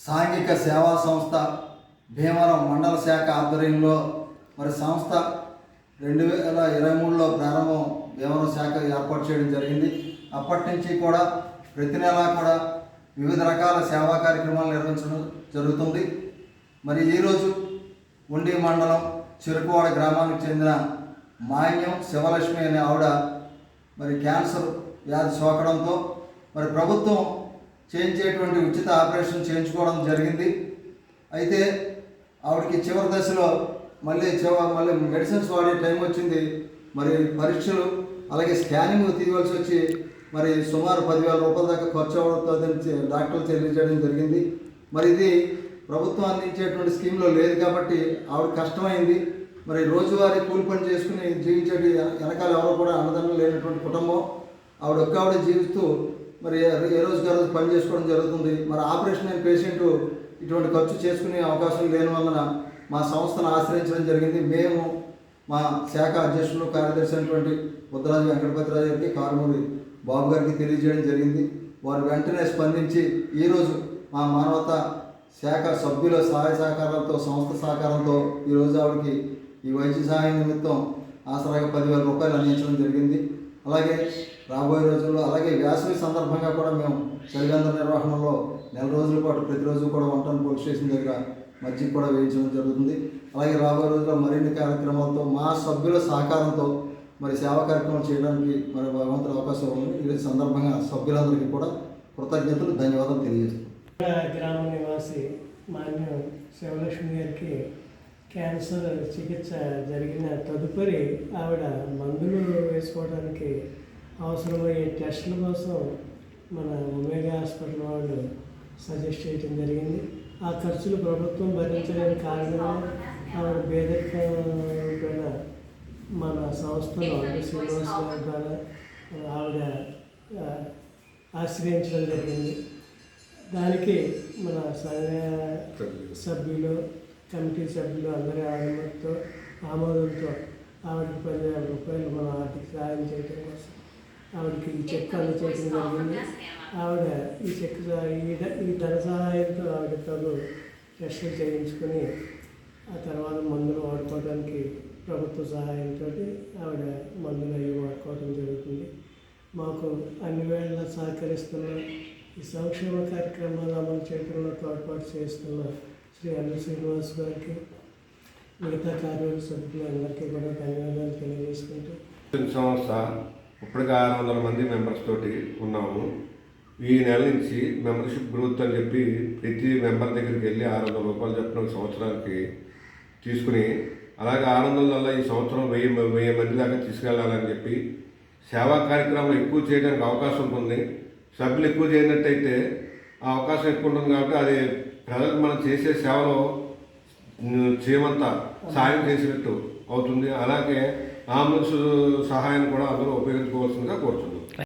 సాంఘిక సేవా సంస్థ భీమవరం మండల శాఖ ఆధ్వర్యంలో మరి సంస్థ రెండు వేల ఇరవై మూడులో ప్రారంభం భీమవరం శాఖ ఏర్పాటు చేయడం జరిగింది. అప్పటి నుంచి కూడా ప్రతి నెలా కూడా వివిధ రకాల సేవా కార్యక్రమాలు నిర్వహించడం జరుగుతుంది. మరి ఈరోజు ఉండి మండలం చెరుకువాడ గ్రామానికి చెందిన మాన్యం శివలక్ష్మి అనే ఆవిడ మరి క్యాన్సర్ వ్యాధి సోకడంతో మరి ప్రభుత్వం చేయించేటువంటి ఉచిత ఆపరేషన్ చేయించుకోవడం జరిగింది. అయితే ఆవిడకి చివరి దశలో మళ్ళీ చివ మళ్ళీ మెడిసిన్స్ వాడే టైం వచ్చింది. మరి పరీక్షలు అలాగే స్కానింగ్ తీయవలసి వచ్చి మరి సుమారు పదివేల రూపాయల దాకా ఖర్చు అవుతుందని డాక్టర్లు తెలియజేయడం జరిగింది. మరి ఇది ప్రభుత్వం అందించేటువంటి స్కీమ్లో లేదు కాబట్టి ఆవిడ కష్టమైంది. మరి రోజువారీ కూలి పని చేసుకుని జీవించేటి వెనకాల ఎవరు కూడా అన్నదండలు లేనటువంటి కుటుంబం. ఆవిడ ఒక్క ఆవిడ జీవిస్తూ మరి ఏ రోజుకి ఆ రోజు పని చేసుకోవడం జరుగుతుంది. మరి ఆపరేషన్ అయిన పేషెంట్ ఇటువంటి ఖర్చు చేసుకునే అవకాశం లేని వలన మా సంస్థను ఆశ్రయించడం జరిగింది. మేము మా శాఖ అధ్యక్షులు కార్యదర్శి అయినటువంటి బుద్ధరాజు వెంకటపతిరాజు గారికి కారుమూరి బాబు గారికి తెలియజేయడం జరిగింది. వారు వెంటనే స్పందించి ఈరోజు మా మానవత శాఖ సభ్యుల సహాయ సహకారాలతో సంస్థ సహకారంతో ఈరోజు ఆవిడకి ఈ వైద్య సహాయం నిమిత్తం ఆసరాగా పదివేల రూపాయలు అందించడం జరిగింది. అలాగే రాబోయే రోజుల్లో అలాగే వేసవి సందర్భంగా కూడా మేము చలిగంధ నిర్వహణలో నెల రోజుల పాటు ప్రతిరోజు కూడా వంటను పోలీస్ స్టేషన్ దగ్గర మజ్జిగ కూడా వేయించడం జరుగుతుంది. అలాగే రాబోయే రోజుల్లో మరిన్ని కార్యక్రమాలతో మా సభ్యుల సహకారంతో మరి సేవా కార్యక్రమాలు చేయడానికి మరి భగవంతుడు అవకాశం ఉంది ఈ సందర్భంగా సభ్యులందరికీ కూడా కృతజ్ఞతలు ధన్యవాదాలు తెలియజేస్తున్నాను గ్రామ నివాసి మాన్యం శివలక్ష్మి గారికి క్యాన్సర్ చికిత్స జరిగిన తదుపరి ఆవిడ మందులు వేసుకోవడానికి అవసరమయ్యే టెస్టుల కోసం మన ఒమేగా హాస్పిటల్ వాళ్ళు సజెస్ట్ చేయడం జరిగింది. ఆ ఖర్చులు ప్రభుత్వం భరించలేని కారణంగా ఆవిడ పేదరికమైన మన సంస్థలో అంటే శ్రీనివాస్ గారి ద్వారా ఆవిడ ఆశ్రయించడం జరిగింది. దానికి మన సభ్యులు కమిటీ సభ్యులు అందరి ఆనందంతో ఆమోదంతో ఆవిడకి పదివేల రూపాయలు మన ఆర్థిక సహాయం చేయడం కోసం ఆవిడకి ఈ చెక్ అందచేయడం జరిగింది. ఆవిడ ఈ చెక్ సహా- ఈ ధన సహాయంతో ఆవిడ తను టెస్టులు చేయించుకొని ఆ తర్వాత మందులు వాడుకోవడానికి ప్రభుత్వ సహాయంతో ఆవిడ మందులు అవి వాడుకోవడం జరుగుతుంది. మాకు అన్ని వేళ సహకరిస్తున్న ఈ సంక్షేమ కార్యక్రమాలు అమలు చేయడంలో తోడ్పాటు చేస్తున్న శ్రీ అల్లు శ్రీనివాస్ గారికి మిగతా కార్యవర్గ సభ్యులందరికీ కూడా ధన్యవాదాలు తెలియజేసుకుంటూ సంస్థ ఇప్పటికే ఆరు వందల మంది మెంబర్స్ తోటి ఉన్నాము. ఈ నెల నుంచి మెంబర్షిప్ గ్రోత్ అని చెప్పి ప్రతి మెంబర్ దగ్గరికి వెళ్ళి ఆరు వందల రూపాయలు చెప్పిన ఒక సంవత్సరానికి తీసుకుని అలాగే ఆరు వందల వల్ల ఈ సంవత్సరం వెయ్యి వెయ్యి మంది దాకా తీసుకెళ్ళాలని చెప్పి సేవా కార్యక్రమాలు ఎక్కువ చేయడానికి అవకాశం ఉంటుంది సభ్యులు ఎక్కువ చేయనట్టయితే ఆ అవకాశం ఎక్కువ ఉంటుంది కాబట్టి అది ప్రజలకు మనం చేసే సేవలో చేయమంతా సాయం చేసినట్టు అవుతుంది. అలాగే అంబులెన్స్ సహాయాన్ని కూడా అందరూ ఉపయోగించుకోవాల్సిందిగా కోరుతున్నాను